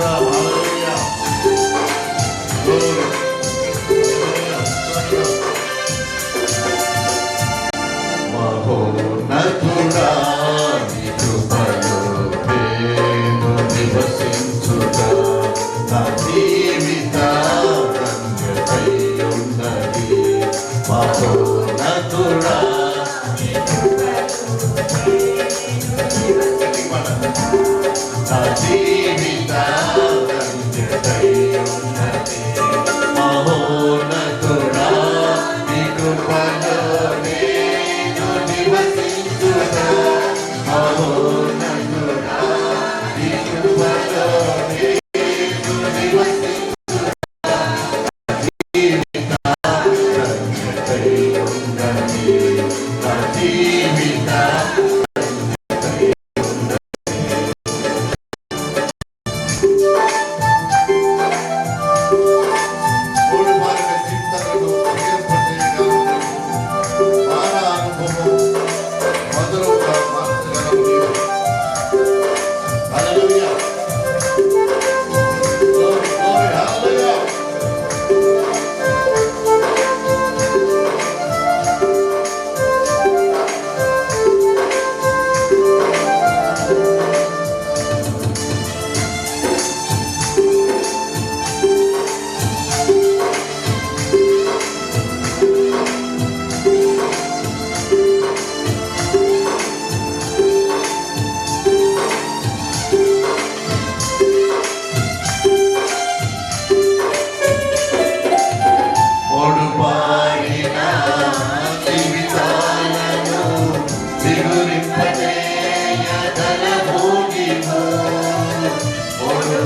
trabalhar.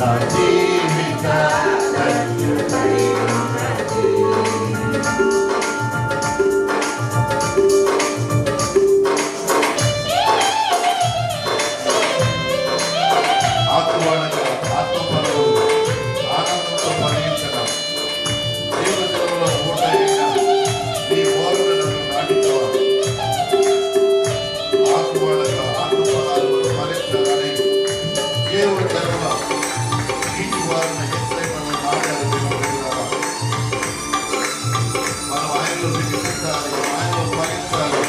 I need. దేవుడు కనుక నీటి వారిన ఎస్ఐ మనం మాట్లాడుతున్నాం మనం ఆయనలో పెట్టించాలి ఆయనలో పాలించాలి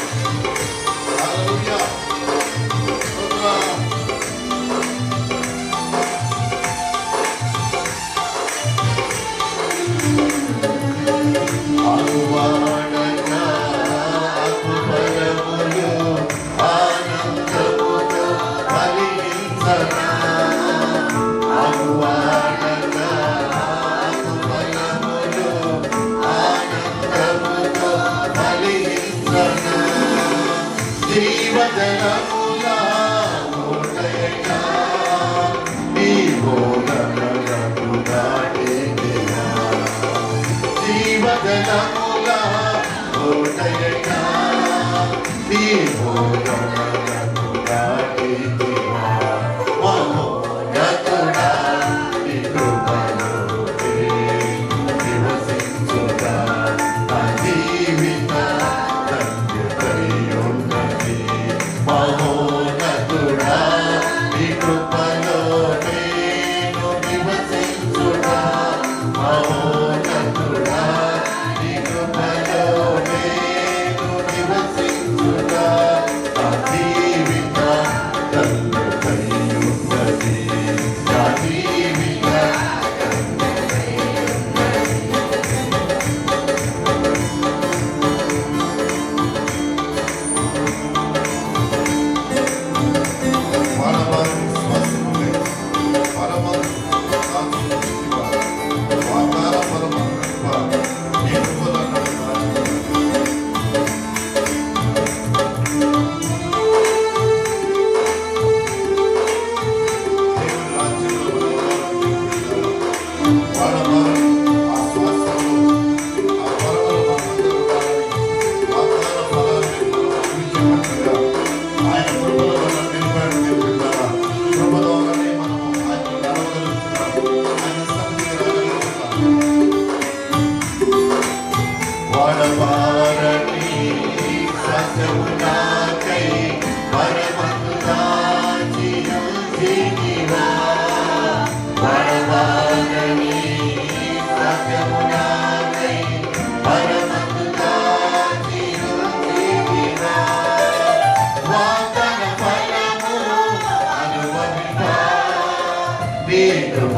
Vivo,